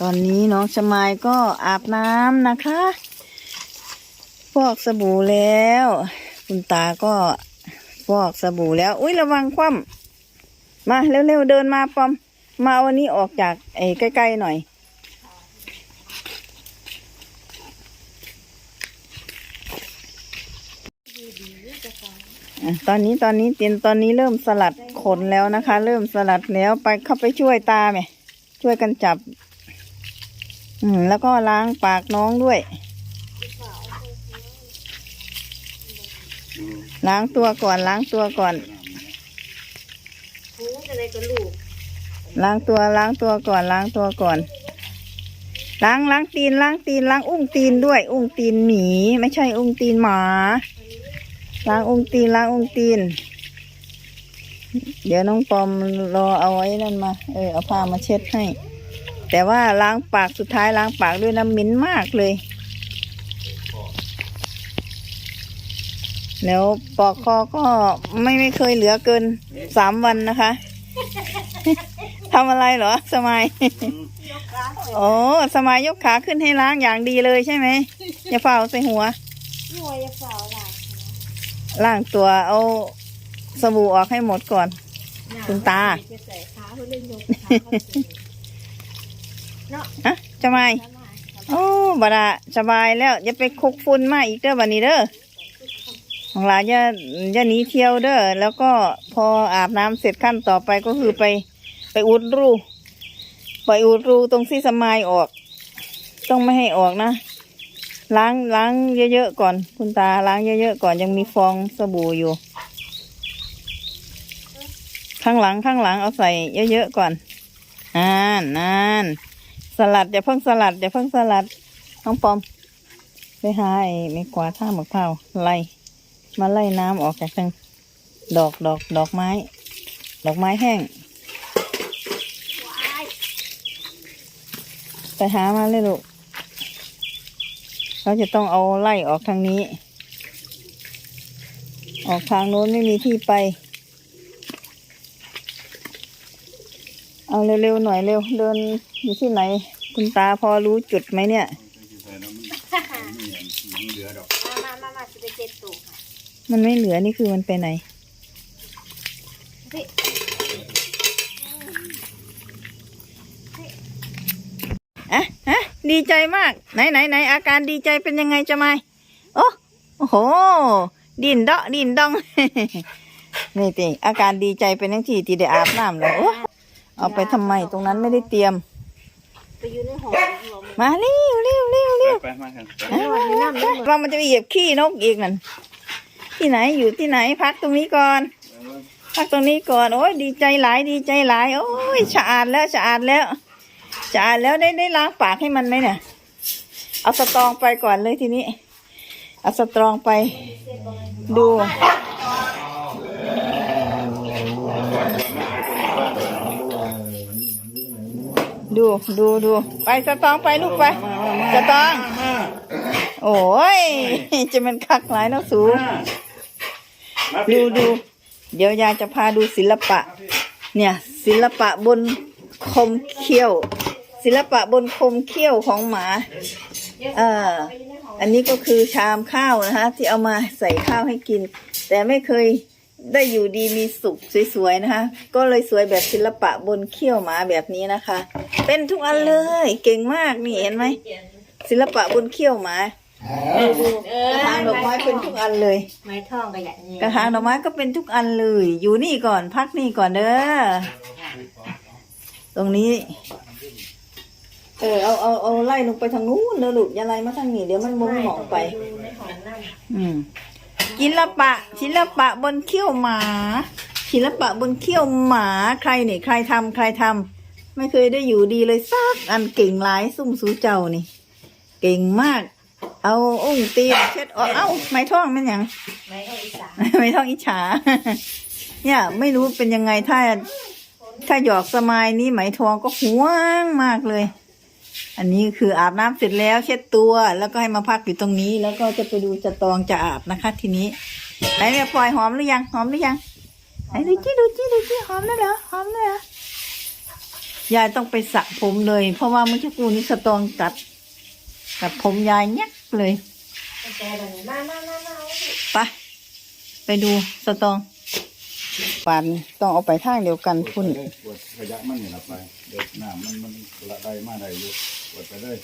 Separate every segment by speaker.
Speaker 1: ตอนนี้น้องชมายก็อาบน้ำนะคะฟอกสบู่แล้ว คุณตาก็ฟอกสบู่แล้ว อุ้ยระวังคว่ำมาเร็วๆเดินมาปอม มาวันนี้ออกจากไอ้ใกล้ๆหน่อยอะตอนนี้ตอนนี้เตียนตอนนี้เริ่มสลัดขนแล้วนะคะ เริ่มสลัดแล้วไปเข้าไปช่วยตาไหมช่วยกันจับ อืม แล้วก็ล้างปากน้องด้วย ล้างตัวก่อนล้างตัวก่อน
Speaker 2: หูจะได้กับลูก
Speaker 1: ล้างตัวล้างตัวก่อนล้างตัวก่อน ล้างล้างตีนล้างตีนล้างอุ้งตีนด้วย อุ้งตีนหมี ไม่ใช่อุ้งตีนหมา ล้างอุ้งตีนล้างอุ้งตีน เดี๋ยวน้องปอมรอเอาไว้นั่นมา เออเอาผ้ามาเช็ดให้ แต่ว่าล้างปากสุดท้ายล้างปากด้วยน้ำเหม็นมากเลย แล้วปอกคอก็ไม่ไม่เคยเหลือเกินสามวันนะคะทำอะไรเหรอ สมัยโอ้สมัยยกขาขึ้นให้ล้างอย่างดีเลยใช่ไหมอย่าเฝ้าใส่หัว
Speaker 2: นี่วายาฝ่าหลัก
Speaker 1: ล้างตัวเอาสบู่ออกให้หมดก่อน คุณตา ฮะจะมา
Speaker 2: ย
Speaker 1: โอ้บาดาสบายแล้วอย่าไปคุกฝุ่นมาอีกเด้อบันนี้เด้อของหลานอย่าอย่าหนีเที่ยวเด้อแล้วก็พออาบน้ำเสร็จขั้นต่อไปก็คือไป ไปอุดรูไปอุดรูตรงที่สมายออก ต้องไม่ให้ออกนะล้างล้างเยอะๆก่อน คุณตาล้างเยอะๆก่อนยังมีฟองสบู่อยู่ ข้างหลังข้างหลังเอาใส่เยอะๆก่อนอ่านนาน สลัดอย่าเพิ่งสลัดอย่าเพิ่งสลัดน้องปอมไปหาไอ้ไม่กวาดท่ามะพร้าวไล่มาไล่น้ำออกจากทางดอกดอกดอกไม้ ดอกไม้แห้ง ไปหามาเลยลูกเราจะต้องเอาไล่ออกทางนี้ ออกทางโน้นไม่มีที่ไป เอาเร็วๆหน่อยเร็วเดินอยู่ที่ไหน คุณตาพอรู้จุดไหมเนี่ย
Speaker 2: มามามามาจะไปเจ็ดตุกค่ะ
Speaker 1: มันไม่เหลือนี่คือมันไปไหน อะฮะดีใจมาก ไหนไหนไหนอาการดีใจเป็นยังไงจะไม่โอ้โอ้โห ดินเดาะดินดอง นี่ติอาการดีใจเป็นทั้งที่ที่ได้อาบน้ำแล้วโอ้ เอาไปทำไมตรงนั้นไม่ได้เตรียม
Speaker 2: ไปอยู่ในหอหอม
Speaker 1: มาเร็วเร็วเร็วเร็ว
Speaker 3: ไปมากัน
Speaker 1: เรามันจะไปเหยียบขี้นกอีกนั่นที่ไหนอยู่ที่ไหนพักตรงนี้ก่อน พักตรงนี้ก่อนโอ้ยดีใจหลายดีใจหลายโอ้ยสะอาดแล้วสะอาดแล้วสะอาดแล้วได้ได้ล้างปากให้มันไหมเนี่ยเอาสตรองไปก่อนเลยทีนี้เอาสตรองไป ดู ดูดูดูไปสตองไปลูกไปสตอง โอ้ย จะมันคักหลายเนาะสูดูดูเดี๋ยวยายจะพาดูศิลปะ เนี่ย ศิลปะบนคมเขี้ยว ศิลปะบนคมเขี้ยวของหมาเอ่าอันนี้ก็คือชามข้าวนะคะที่เอามาใส่ข้าวให้กิน แต่ไม่เคย ได้อยู่ดีมีสุขสวยๆนะคะ ก็เลยสวยแบบศิลปะบนเขี้ยวหมาแบบนี้นะคะ เป็นทุกอันเลย เก่งมากนี่เห็นไหมศิลปะบนเขี้ยวหมาดูดูกระถางดอกไม้เป็นทุกอันเลย
Speaker 2: ไม้ท่องก็อย่างนี้
Speaker 1: กระถางดอกไม้ก็เป็นทุกอันเลย อยู่นี่ก่อนพักนี่ก่อนเด้อตรงนี้ เออเอาเอาเอาไล่ลงไปทางนู้นเด้อลูกอย่าไล่มาทางนี้เดี๋ยวมันมุงหมองไป
Speaker 2: ดูในหอนั่น
Speaker 1: อืม ศิลปะ ศิลปะบนเขี้ยวหมา ศิลปะบนเขี้ยวหมาใครเนี่ยใครทำใครทำไม่เคยได้อยู่ดีเลยสักอันเก่งหลายซุ่มสูเจ้านี่ เก่งมาก เอาอุ้งตีนเช็ดออกเอ้าไม้ท่องมันหยัง
Speaker 2: ไม้เอาอีสาน
Speaker 1: ไม่ต้องอิจฉาเนี่ยไม่รู้เป็นยังไงถ้าถ้าหยอกสมายนี้ไหมทองก็ห่วงมากเลย อันนี้คืออาบน้ำเสร็จแล้วเช็ดตัว แล้วก็ให้มาพักอยู่ตรงนี้ แล้วก็จะไปดูจะตองจะอาบนะคะ ทีนี้ไหนแม่ปล่อยหอมหรือยังหอมหรือยังไหนดูจี้ดูจี้ดูจี้หอมแล้วเหรอหอมแล้วเหรอยายต้องไปสระผมเลย เพราะว่าเมื่อสักครู่นี้สตองกัดกัดผมยายเนี้ยเลย
Speaker 2: แต่แบบนี้มามามามาเอาสิ
Speaker 1: ไปไปดูสตอง ปานต้องเอาไปทางเดียวกันพุ่น
Speaker 3: ปวดระยะมันนี่ละไปเด็กน้ำมันมันละได้มาได้อยู่ปวดไปเลย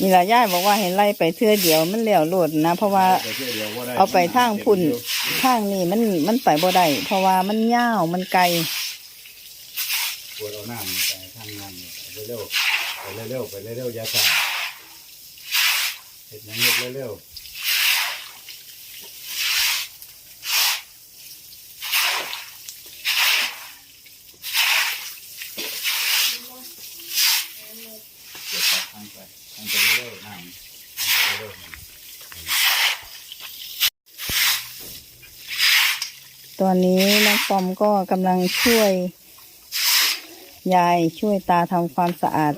Speaker 1: นี่ละย่ายบอกว่าให้ไล่ไปเทื่อเดียวมันเหลวโลดนะ เพราะว่า
Speaker 3: ไปเที่ยวเดียวบ่ด้
Speaker 1: เอาไปทางพุ่นทางนี้มันมันไปบ่ได้เพราะว่ามันยาวมันไกล
Speaker 3: ปวดเอาน้ำไปทางน้ำไปเร็วๆไปเร็วๆไปเร็วๆอยาสา เห็ดยังเห็ดเร็วเก็บปากทางไปทางไปเรื่อยๆน้ำทางไปเรื่อยๆ
Speaker 1: ตอนนี้น้องปอมก็กำลังช่วย ยายช่วยตาทำความสะอาด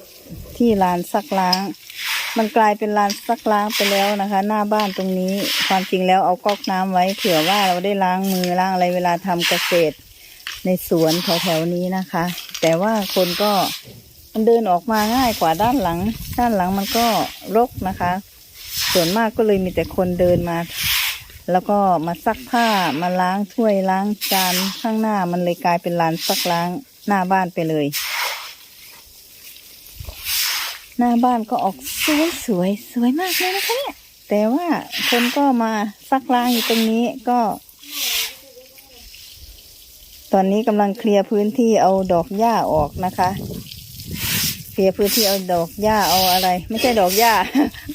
Speaker 1: ที่ลานซักล้าง มันกลายเป็นลานซักล้างไปแล้วนะคะ หน้าบ้านตรงนี้ ความจริงแล้วเอาก๊อกน้ำไว้เผื่อว่าเราได้ล้างมือล้างอะไรเวลาทำเกษตร ในสวนแถวๆนี้นะคะ แต่ว่าคนก็มันเดินออกมาง่ายกว่าด้านหลัง ด้านหลังมันก็รกนะคะ ส่วนมากก็เลยมีแต่คนเดินมา แล้วก็มาซักผ้ามาล้างถ้วยล้างจานข้างหน้ามันเลยกลายเป็นลานซักล้างหน้าบ้านไปเลย หน้าบ้านก็ออกสวยสวยสวยมากเลยนะคะเนี่ยแต่ว่าคนก็มาซักล้างอยู่ตรงนี้ก็ ตอนนี้กำลังเคลียร์พื้นที่เอาดอกหญ้าออกนะคะ เคลียร์พื้นที่เอาดอกหญ้าเอาอะไร ไม่ใช่ดอกหญ้า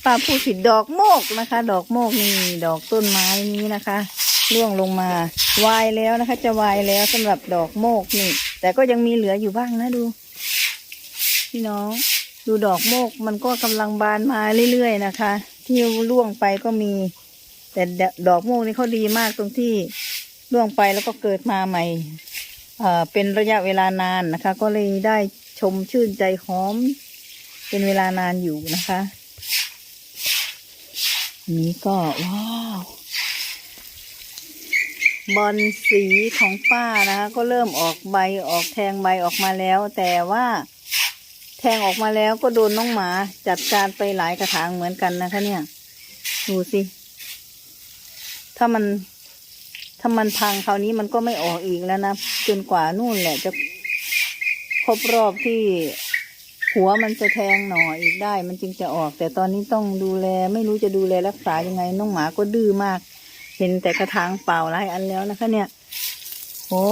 Speaker 1: ป้าพูดผิดดอกโมกนะคะ ดอกโมกนี่ดอกต้นไม้นี้นะคะร่วงลงมาวายแล้วนะคะ จะวายแล้วสำหรับดอกโมกนี่ แต่ก็ยังมีเหลืออยู่บ้างนะดู พี่น้อง ดูดอกโมกมันก็กำลังบานมาเรื่อยๆนะคะ ที่ร่วงไปก็มี แต่ดอกโมกนี่เขาดีมากตรงที่ร่วงไปแล้วก็เกิดมาใหม่เอ่อเป็นระยะเวลานานนะคะ ก็เลยได้ชมชื่นใจหอม เป็นเวลานานอยู่นะคะนนี้ก็ว้าวบอลสีของป้านะคะ ก็เริ่มออกใบออกแทงใบออกมาแล้ว แต่ว่า แทงออกมาแล้วก็โดนน้องหมาจัดการไปหลายกระถางเหมือนกันนะคะ เนี่ย ดูสิ ถ้ามัน ถ้ามันพังคราวนี้มันก็ไม่ออกอีกแล้วนะจนกว่านู่นแหละจะครบรอบที่หัวมันจะแทงหน่ออีกได้ มันจึงจะออก แต่ตอนนี้ต้องดูแล ไม่รู้จะดูแลรักษายังไง น้องหมาก็ดื้อมาก เห็นแต่กระถางเปล่าหลายอันแล้วนะคะ เนี่ย โอ้